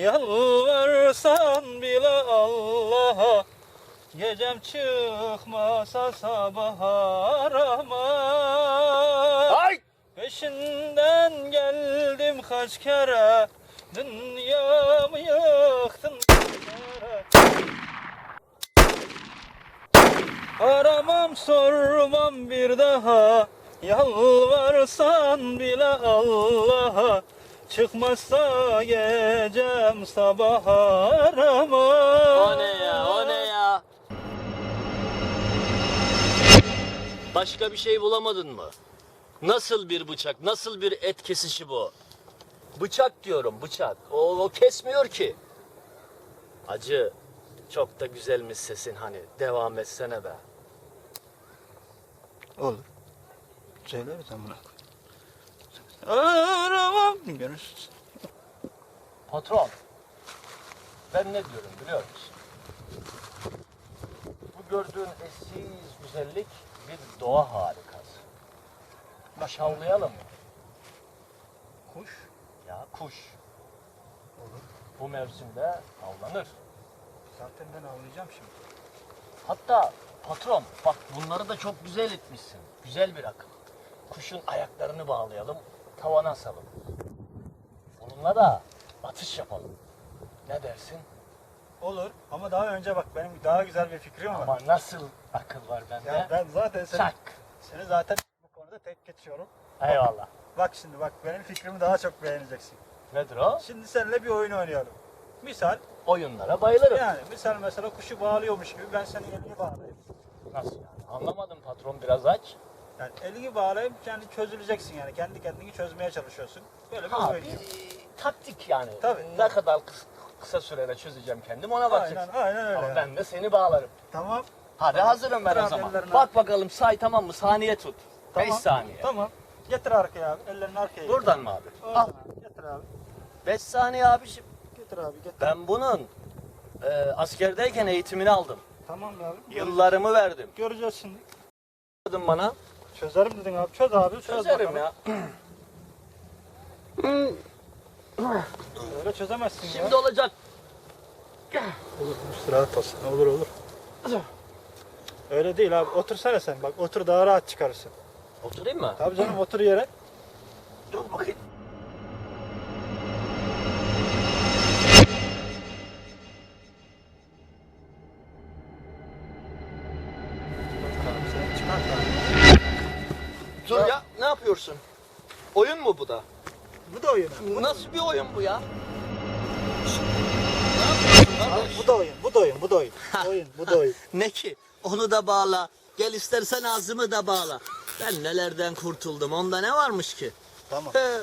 Yalvarsan bile Allah'a Gecem çıkmasa sabah arama Ay! Peşinden geldim kaç kere Dünyamı yıktın. Aramam sormam bir daha Yalvarsan bile Allah'a Çıkmazsa gecem sabah arama O ne ya, o ne ya? Başka bir şey bulamadın mı? Nasıl bir bıçak, nasıl bir et kesişi bu? Bıçak diyorum, bıçak. O, o kesmiyor ki. Acı, çok da güzelmiş sesin hani. Devam etsene be. Olur. Söyleriz amına koyayım. Aramam. Görüşürüz. Patron, ben ne diyorum biliyor musun? Bu gördüğün eşsiz güzellik bir doğa harikası. Kuş avlayalım mı? Kuş. Ya kuş. Bu mevsimde avlanır. Zaten ben avlayacağım şimdi. Hatta patron bak bunları da çok güzel etmişsin. Güzel bir akıl. Kuşun ayaklarını bağlayalım, tavana asalım. Bununla da atış yapalım. Ne dersin? Olur ama daha önce bak benim daha güzel bir fikrim var. Ama nasıl akıl var bende? Ya ben zaten seni, Çak. seni zaten bu konuda tek geçiyorum. Eyvallah. Bak şimdi bak benim fikrimi daha çok beğeneceksin. Nedir o? Şimdi seninle bir oyun oynayalım. Misal Oyunlara bayılırım. yani misal mesela kuşu bağlıyormuş gibi ben senin elini bağlayayım. Nasıl yani? Anlamadım patron biraz aç. Yani elini bağlayıp yani çözüleceksin yani kendi kendini çözmeye çalışıyorsun. Böyle bir Ha, oyun. bir taktik yani. Tabii. Ne kadar kıs- kısa sürede çözeceğim kendim ona bakacaksın. Aynen aynen öyle. Ama yani. ben de seni bağlarım. Tamam. Hadi hazırım ben o Bırak zaman. ellerini. Bak bakalım say tamam mı? Saniye tut. 5 Tamam. saniye. Tamam. Getir arkaya abi. Ellerini arkaya. getir. Buradan mı abi? Oradan Al. abi. Getir abi. 5 saniye abiciğim. Getir abi getir. Ben bunun e, askerdeyken eğitimini aldım. Tamam abi. Yıllarımı verdim. Göreceğiz şimdi. Bana. Çözerim dedin abi. Çöz abi. Çöz Çözerim bakalım. ya. Öyle çözemezsin ya. Şimdi olacak. Olur, rahat olsun. Olur olur. Öyle değil abi. Otursana sen. Bak otur daha rahat çıkarırsın. Oturayım mı? Tabii canım otur yere. Dur bakayım. Dur ya ne yapıyorsun? Oyun mu bu da? Bu da oyun. abi. Nasıl bir oyun bu ya? Abi, bu da oyun. Bu da oyun. Bu da oyun. oyun. Bu da oyun. Ne ki? Onu da bağla. Gel istersen ağzımı da bağla. Ben nelerden kurtuldum. Onda ne varmış ki? Tamam. He,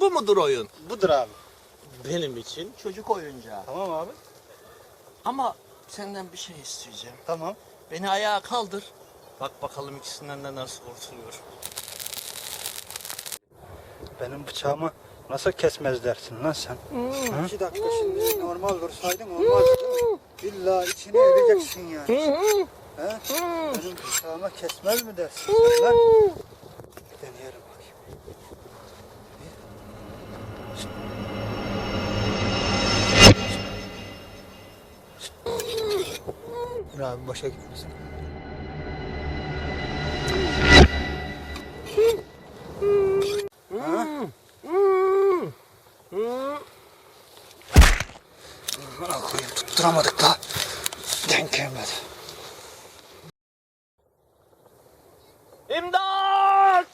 bu mudur oyun? Budur abi. Benim için çocuk oyuncağı. Tamam abi. Ama senden bir şey isteyeceğim. Tamam. Beni ayağa kaldır. Bak bakalım ikisinden de nasıl kurtuluyor. Benim bıçağımı nasıl kesmez dersin lan sen? İki dakika şimdi normal dursaydın olmaz değil mi? İlla içine edeceksin yani. He? Benim bıçağıma kesmez mi dersin sen lan? Bir deneyelim bakayım. Dur abi boşa gitmesin. Tutturamadık da. Denk gelmedi. İmdat!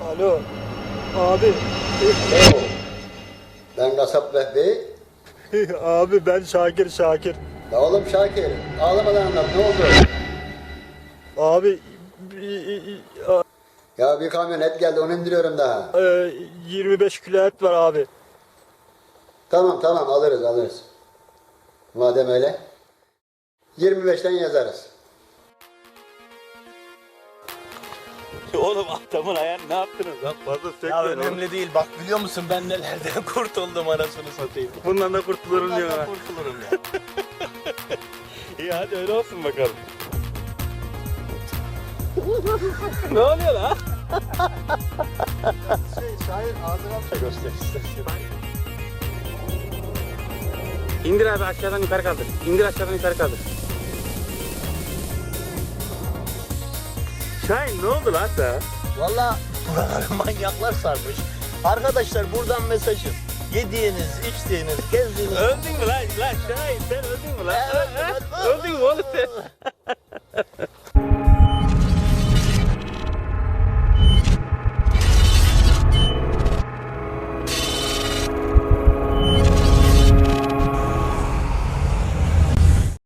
Alo. Abi. Ben kasap Vehbi. abi ben Şakir Şakir. Ya oğlum Şakir, ağlamadan anlat ne oldu? Abi Ya bir kamyon et geldi onu indiriyorum daha. e, 25 kilo et var abi. Tamam tamam alırız alırız. Madem öyle. 25'ten yazarız. Adamın ayağını ne yaptınız lan? Fazla sökmeyin Ya oğlum. önemli değil. Bak biliyor musun ben nelerden kurtuldum anasını satayım. Bundan da kurtuluruz Bundan da ya. kurtulurum ya. İyi hadi öyle olsun bakalım. ne oluyor lan? Şey şair ağzına Göster. İndir abi aşağıdan yukarı kaldır. İndir aşağıdan yukarı kaldır. Şahin ne oldu lan sen? Valla buraları manyaklar sarmış. Arkadaşlar buradan mesajım. Yediğiniz, içtiğiniz, gezdiğiniz... Öldün mü lan? Lan Şahin sen öldün mü lan? Evet, Öldün mü oğlum sen?